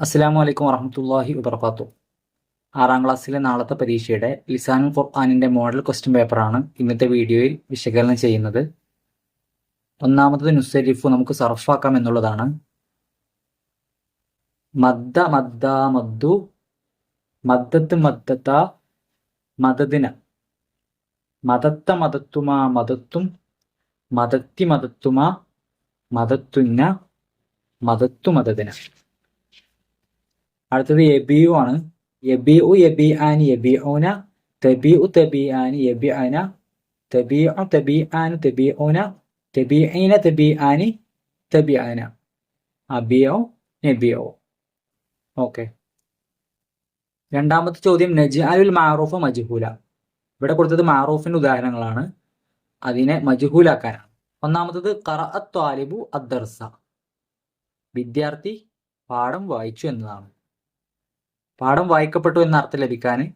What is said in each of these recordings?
അസ്സലാമു അലൈക്കും വറഹമത്തല്ലാഹി വബർക്കാത്തു ആറാം ക്ലാസ്സിലെ നാളത്തെ പരീക്ഷയുടെ ലിസാനുൽ ഖുർആാനിന്റെ മോഡൽ ക്വസ്റ്റ്യൻ പേപ്പറാണ് ഇന്നത്തെ വീഡിയോയിൽ വിശകലനം ചെയ്യുന്നത്. ഒന്നാമത്തത് നുസരിഫ് നമുക്ക് സർഫാക്കാം എന്നുള്ളതാണ്. മദ്ദ മദ്ദ മദ്ദു മദ്ദത്ത് മദ്ദത്ത മദദിന. മതത്ത മതത്തുമാ മതത്തും മതത്തി മതത്തുമാ മതത്തുന്ന മതത്തു മദദിന. അടുത്തത് എബിയു ആണ്. എബിഉ എബി ആന് എബി ഓന തബി ഉ തബി ആന് എബി അന തബിഉ തബി ആന് തബി ഓന തബി ഐന തബി ആനി തബി അന അബിയോ നബിയോ ഓക്കെ. രണ്ടാമത്തെ ചോദ്യം നജ്അലുൽ മാറൂഫ് മജ്ഹൂല. ഇവിടെ കൊടുത്തത് മാറൂഫിന്റെ ഉദാഹരണങ്ങളാണ്. അതിനെ മജ്ഹൂലാക്കാനാണ്. ഒന്നാമത്തത് കറ അത്വാലിബു അദ്ദർസ. വിദ്യാർത്ഥി പാഠം വായിച്ചു എന്നതാണ്. പാഠം വായിക്കപ്പെട്ടു എന്ന അർത്ഥം ലഭിക്കാൻ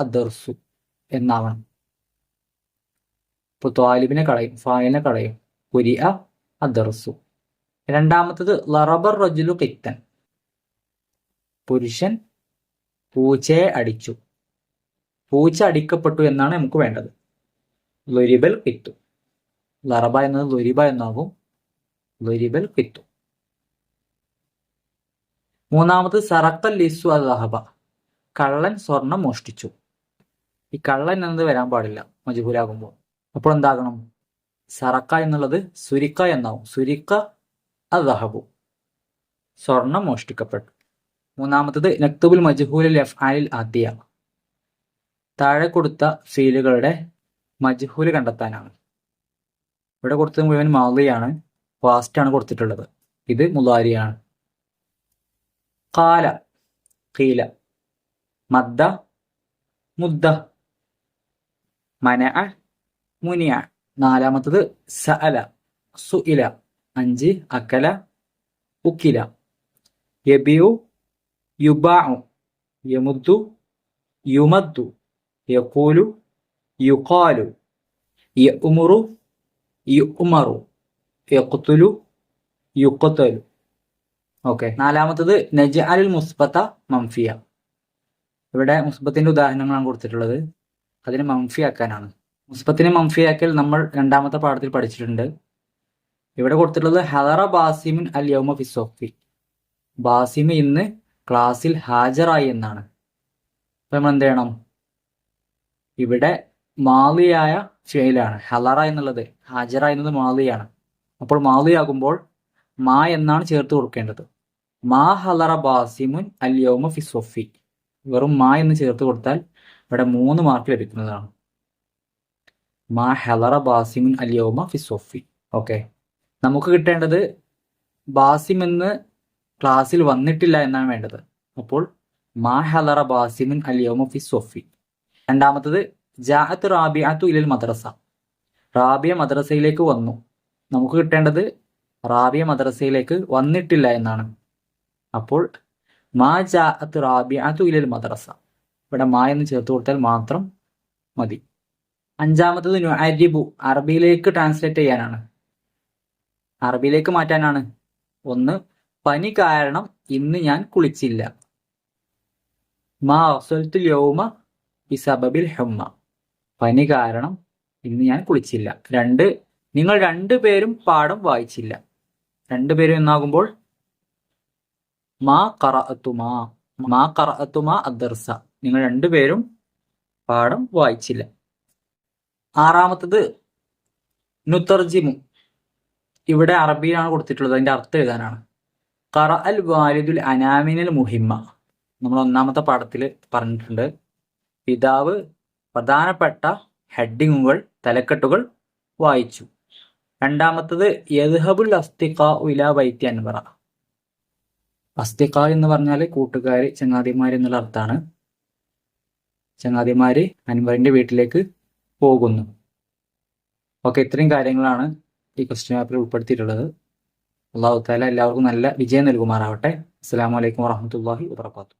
അദർസു എന്നാവണം. ഇപ്പൊ ത്വാലിബിനെ കളയും ഫായിലിനെ കളയും. പൊരിയ അദർസു. രണ്ടാമത്തത് ലറബർ റജുലു കിത്തൻ. പുരുഷൻ പൂച്ചയെ അടിച്ചു. പൂച്ച അടിക്കപ്പെട്ടു എന്നാണ് നമുക്ക് വേണ്ടത്. ലൊരിബൽ കിത്തു. ലറബ എന്നത് ലൊരിബ എന്നാകും ലൊരിബൽ കിത്തു. മൂന്നാമത് സറക്കൽ ലിസു അഹബ കള്ളൻ സ്വർണം മോഷ്ടിച്ചു. ഈ കള്ളൻ എന്നത് വരാൻ പാടില്ല മജുഹൂലാകുമ്പോൾ അപ്പോൾ എന്താകണം? സറക്ക എന്നുള്ളത് സുരിക്ക എന്നാവും. സുരിക്ക അഹബു സ്വർണം മോഷ്ടിക്കപ്പെട്ടു. മൂന്നാമത്തത് നക്തുബുൽ മജ്ഹൂലിൽ അഫ്ആലിൽ ആദ്യ താഴെ കൊടുത്ത ഫീലുകളുടെ മജ്ഹൂൽ കണ്ടെത്താനാണ്. ഇവിടെ കൊടുത്തത് മുഴുവൻ മാളിയാണ് ഫാസ്റ്റ് ആണ് കൊടുത്തിട്ടുള്ളത്. ഇത് മുലാരിയാണ് കാല കീല മദ്ദ മുദ്ദ മന മുനിയ നാലാമത്തത് സഅല സുഇല അഞ്ച് അക്കല ഉക്കില യബിയു യുബാഉ യമുദ്ദു യുമദ്ദു യഖൂലു യുഖാലു യഉമുറു യുഉമറു യഖ്തുലു യുഖ്തലു ഓക്കെ. നാലാമത്തത് നജ് അൽ മുസ്ബത്ത മംഫിയ. ഇവിടെ മുസ്ബത്തിന്റെ ഉദാഹരണങ്ങളാണ് കൊടുത്തിട്ടുള്ളത്. അതിനെ മംഫിയാക്കാനാണ്. മുസ്ബത്തിനെ മംഫിയാക്കൽ നമ്മൾ രണ്ടാമത്തെ പാഠത്തിൽ പഠിച്ചിട്ടുണ്ട്. ഇവിടെ കൊടുത്തിട്ടുള്ളത് ഹദറ ബാസിമിൻ അൽ യൗമ ഫിസോഫി ബാസിമി ഇന്ന് ക്ലാസ്സിൽ ഹാജറായി എന്നാണ്. അപ്പൊ നമ്മൾ എന്ത് ചെയ്യണം? ഇവിടെ മാലിയായ ഫെയിലാണ്. ഹലറ എന്നുള്ളത് ഹാജറ എന്നത് മാലിയാണ്. അപ്പോൾ മാലിയാകുമ്പോൾ മാ എന്നാണ് ചേർത്ത് കൊടുക്കേണ്ടത്. മാ ഹലറ ബാസിമുൻ അല്യോമ ഫിസൊഫി വെറും മാ എന്ന് ചേർത്ത് കൊടുത്താൽ ഇവിടെ മൂന്ന് മാർക്ക് ലഭിക്കുന്നതാണ്. മാ ഹലറ ബാസിമുൻ അല്യോമ ഫിസൊഫി ഓക്കെ നമുക്ക് കിട്ടേണ്ടത് ബാസിം എന്ന് ക്ലാസ്സിൽ വന്നിട്ടില്ല എന്നാണ് വേണ്ടത്. അപ്പോൾ മാ ഹലറ ബാസിമുൻ അല്യോമ ഫിസൊഫി രണ്ടാമത്തത് ജാഅത്ത് റാബിയാത്തു ഇലൽ മദ്രസ. റാബിയ മദ്രസയിലേക്ക് വന്നു. നമുക്ക് കിട്ടേണ്ടത് റാബിയ മദ്രസയിലേക്ക് വന്നിട്ടില്ല എന്നാണ്. അപ്പോൾ മാ ജാഅത്ത് റാബിഅത്തു ഇലൽ മദ്രസ. ഇവിടെ മാ എന്ന് ചേർത്ത് കൊടുത്താൽ മാത്രം മതി. അഞ്ചാമത്തത് നുഅരിബു അറബിയിലേക്ക് ട്രാൻസ്ലേറ്റ് ചെയ്യാനാണ്. അറബിയിലേക്ക് മാറ്റാനാണ്. ഒന്ന് പനി കാരണം ഇന്ന് ഞാൻ കുളിച്ചില്ല. മാ അഫ്സൽത്തുൽ യൗമ ഹുമ്മ. പനി കാരണം ഇന്ന് ഞാൻ കുളിച്ചില്ല. രണ്ട് നിങ്ങൾ രണ്ടുപേരും പാഠം വായിച്ചില്ല. രണ്ടുപേരും എന്നാകുമ്പോൾ? മാ കറഅത്തുമാ മാ അദർസ. നിങ്ങൾ രണ്ടുപേരും പാഠം വായിച്ചില്ല. ആറാമത്തത് നുത്തർജിമു ഇവിടെ അറബിയിലാണ് കൊടുത്തിട്ടുള്ളത്. അതിന്റെ അർത്ഥം എഴുതാനാണ്. കറ അൽ വാലിദുൽ അനാമിനൽ മുഹിമ്മ. നമ്മൾ ഒന്നാമത്തെ പാഠത്തിൽ പറഞ്ഞിട്ടുണ്ട്. പിതാവ് പ്രധാനപ്പെട്ട ഹെഡിങ്ങുകൾ തലക്കെട്ടുകൾ വായിച്ചു. രണ്ടാമത്തത് യദ്ഹബുൽ അസ്തിഖ ഉല വൈത്യ അൻവറ. അസ്തിഖ എന്ന് പറഞ്ഞാൽ കൂട്ടുകാർ ചങ്ങാതിമാർ എന്നുള്ള അർത്ഥമാണ് ചങ്ങാതിമാര് അൻവറിന്റെ വീട്ടിലേക്ക് പോകുന്നു. ഓക്കെ ഇത്രയും കാര്യങ്ങളാണ് ഈ ക്വസ്റ്റ്യൻ പേപ്പറിൽ ഉൾപ്പെടുത്തിയിട്ടുള്ളത്. അള്ളാഹു താല എല്ലാവർക്കും നല്ല വിജയം നൽകുമാറാവട്ടെ. അസ്സാം വലൈക്കും വാഹമത്തല്ലാഹി വാത്തു